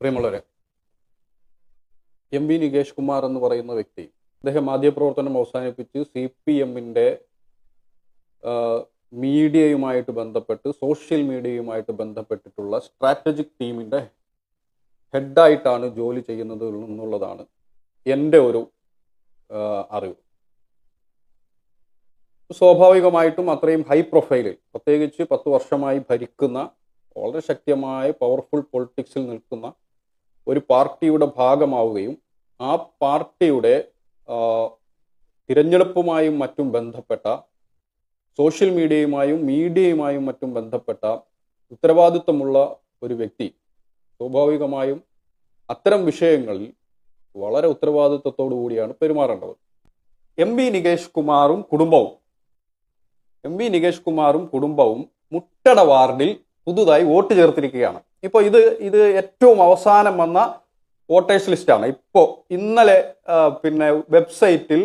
പ്രിയമുള്ളവരെ M V Nikesh Kumar എന്ന് പറയുന്ന വ്യക്തി അദ്ദേഹം മാധ്യമപ്രവർത്തനം അവസാനിപ്പിച്ച് സി പി എമ്മിന്റെ മീഡിയയുമായിട്ട് ബന്ധപ്പെട്ട് സോഷ്യൽ മീഡിയയുമായിട്ട് ബന്ധപ്പെട്ടിട്ടുള്ള സ്ട്രാറ്റജിക് ടീമിന്റെ ഹെഡായിട്ടാണ് ജോലി ചെയ്യുന്നത് എന്നുള്ളതാണ് എന്റെ ഒരു അറിവ്. സ്വാഭാവികമായിട്ടും അത്രയും ഹൈ പ്രൊഫൈലിൽ പ്രത്യേകിച്ച് പത്ത് വർഷമായി ഭരിക്കുന്ന വളരെ ശക്തമായ പവർഫുൾ പൊളിറ്റിക്സിൽ നിൽക്കുന്ന ഒരു പാർട്ടിയുടെ ഭാഗമാവുകയും ആ പാർട്ടിയുടെ തിരഞ്ഞെടുപ്പുമായും മറ്റും ബന്ധപ്പെട്ട സോഷ്യൽ മീഡിയയുമായും മീഡിയയുമായും മറ്റും ബന്ധപ്പെട്ട ഉത്തരവാദിത്വമുള്ള ഒരു വ്യക്തി സ്വാഭാവികമായും അത്തരം വിഷയങ്ങളിൽ വളരെ ഉത്തരവാദിത്വത്തോടു കൂടിയാണ് പെരുമാറേണ്ടത്. എം വി നികേഷ് കുമാറും കുടുംബവും എം വി നികേഷ് കുമാറും കുടുംബവും മുട്ടട വാർഡിൽ പുതുതായി വോട്ട് ചേർത്തിരിക്കുകയാണ്. ഇപ്പോൾ ഇത് ഇത് ഏറ്റവും അവസാനം വന്ന വോട്ടേഴ്സ് ലിസ്റ്റാണ്. ഇപ്പോൾ ഇന്നലെ പിന്നെ വെബ്സൈറ്റിൽ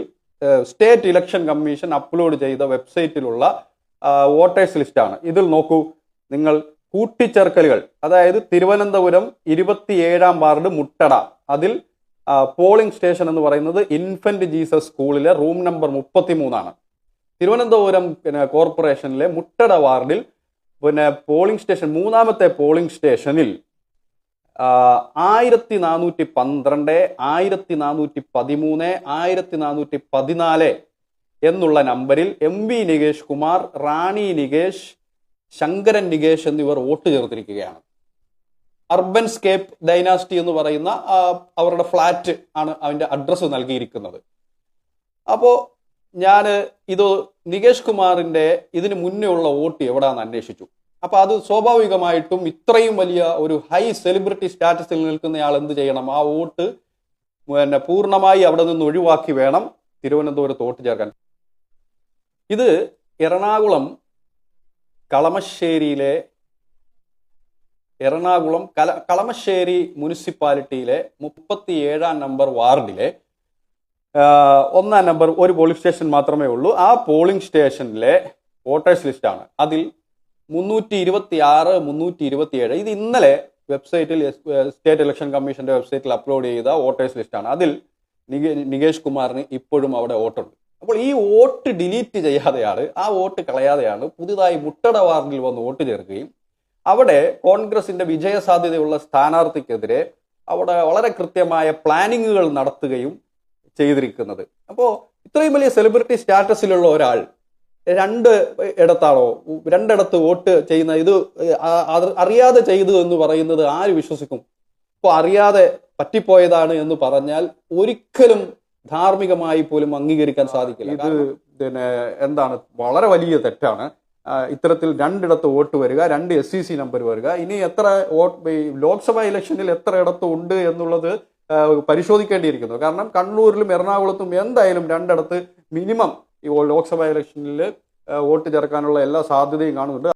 സ്റ്റേറ്റ് ഇലക്ഷൻ കമ്മീഷൻ അപ്ലോഡ് ചെയ്ത വെബ്സൈറ്റിലുള്ള വോട്ടേഴ്സ് ലിസ്റ്റാണ്. ഇതിൽ നോക്കൂ നിങ്ങൾ കൂട്ടിച്ചേർക്കലുകൾ അതായത് തിരുവനന്തപുരം ഇരുപത്തിയേഴാം വാർഡ് മുട്ടട അതിൽ പോളിംഗ് സ്റ്റേഷൻ എന്ന് പറയുന്നത് ഇൻഫന്റ് ജീസസ് സ്കൂളിലെ റൂം നമ്പർ മുപ്പത്തിമൂന്നാണ്. തിരുവനന്തപുരം കോർപ്പറേഷനിലെ മുട്ടട വാർഡിൽ പിന്നെ പോളിംഗ് സ്റ്റേഷൻ മൂന്നാമത്തെ പോളിംഗ് സ്റ്റേഷനിൽ ആയിരത്തി നാനൂറ്റി പന്ത്രണ്ട് ആയിരത്തി നാനൂറ്റി പതിമൂന്ന് ആയിരത്തി നാനൂറ്റി പതിനാല് എന്നുള്ള നമ്പറിൽ എം വി നികേഷ് കുമാർ റാണി നികേഷ് ശങ്കരൻ നികേഷ് എന്നിവർ വോട്ട് ചേർത്തിരിക്കുകയാണ്. അർബൻ സ്കേപ്പ് ഡൈനാസ്റ്റി എന്ന് പറയുന്ന അവരുടെ ഫ്ലാറ്റ് ആണ് അതിന്റെ അഡ്രസ്സ് നൽകിയിരിക്കുന്നത്. അപ്പോൾ ഞാൻ ഇത് നികേഷ് കുമാറിന്റെ ഇതിന് മുന്നേ ഉള്ള വോട്ട് എവിടാന്ന് അന്വേഷിച്ചു. അപ്പൊ അത് സ്വാഭാവികമായിട്ടും ഇത്രയും വലിയ ഒരു ഹൈ സെലിബ്രിറ്റി സ്റ്റാറ്റസിൽ നിൽക്കുന്നയാൾ എന്ത് ചെയ്യണം? ആ വോട്ട് പിന്നെ പൂർണമായി അവിടെ നിന്ന് ഒഴിവാക്കി വേണം തിരുവനന്തപുരത്ത് വോട്ട് ചേർക്കാൻ. ഇത് എറണാകുളം കളമശ്ശേരിയിലെ എറണാകുളം കല കളമശ്ശേരി മുനിസിപ്പാലിറ്റിയിലെ മുപ്പത്തി ഏഴാം നമ്പർ വാർഡിലെ ഒന്നാം നമ്പർ ഒരു പോളിംഗ് സ്റ്റേഷൻ മാത്രമേ ഉള്ളൂ. ആ പോളിംഗ് സ്റ്റേഷനിലെ വോട്ടേഴ്സ് ലിസ്റ്റാണ്. അതിൽ മുന്നൂറ്റി ഇരുപത്തി ആറ് മുന്നൂറ്റി ഇരുപത്തി ഏഴ് ഇത് ഇന്നലെ വെബ്സൈറ്റിൽ സ്റ്റേറ്റ് ഇലക്ഷൻ കമ്മീഷന്റെ വെബ്സൈറ്റിൽ അപ്ലോഡ് ചെയ്ത വോട്ടേഴ്സ് ലിസ്റ്റാണ്. അതിൽ നികേ- നികേഷ് കുമാറിന് ഇപ്പോഴും അവിടെ വോട്ടുണ്ട്. അപ്പോൾ ഈ വോട്ട് ഡിലീറ്റ് ചെയ്യാതെയാണ് ആ വോട്ട് കളയാതെയാണ് പുതുതായി മുട്ടട വാർഡിൽ വന്ന് വോട്ട് ചേർക്കുകയും അവിടെ കോൺഗ്രസിന്റെ വിജയ സാധ്യതയുള്ള സ്ഥാനാർത്ഥിക്കെതിരെ അവിടെ വളരെ കൃത്യമായ പ്ലാനിങ്ങുകൾ നടത്തുകയും ചെയ്തിരിക്കുന്നത്. അപ്പോൾ ഇത്രയും വലിയ സെലിബ്രിറ്റി സ്റ്റാറ്റസിലുള്ള ഒരാൾ രണ്ട് ഇടത്താണോ രണ്ടിടത്ത് വോട്ട് ചെയ്യുന്ന ഇത് അറിയാതെ ചെയ്തു എന്ന് പറയുന്നത് ആര് വിശ്വസിക്കും? ഇപ്പോൾ അറിയാതെ പറ്റിപ്പോയതാണ് എന്ന് പറഞ്ഞാൽ ഒരിക്കലും ധാർമ്മികമായി പോലും അംഗീകരിക്കാൻ സാധിക്കില്ല. ഇത് പിന്നെ എന്താണ്? വളരെ വലിയ തെറ്റാണ്. ഇത്തരത്തിൽ രണ്ടിടത്ത് വോട്ട് വരിക രണ്ട് എസ് സി സി നമ്പർ വരിക. ഇനി എത്ര വോട്ട് ലോക്സഭാ ഇലക്ഷനിൽ എത്ര ഇടത്ത് ഉണ്ട് എന്നുള്ളത് പരിശോധിക്കേണ്ടിയിരിക്കുന്നു. കാരണം കണ്ണൂരിലും എറണാകുളത്തും എന്തായാലും രണ്ടിടത്ത് മിനിമം ഈ ലോക്സഭാ ഇലക്ഷനിൽ വോട്ട് ചേർക്കാനുള്ള എല്ലാ സാധ്യതയും കാണുന്നുണ്ട്.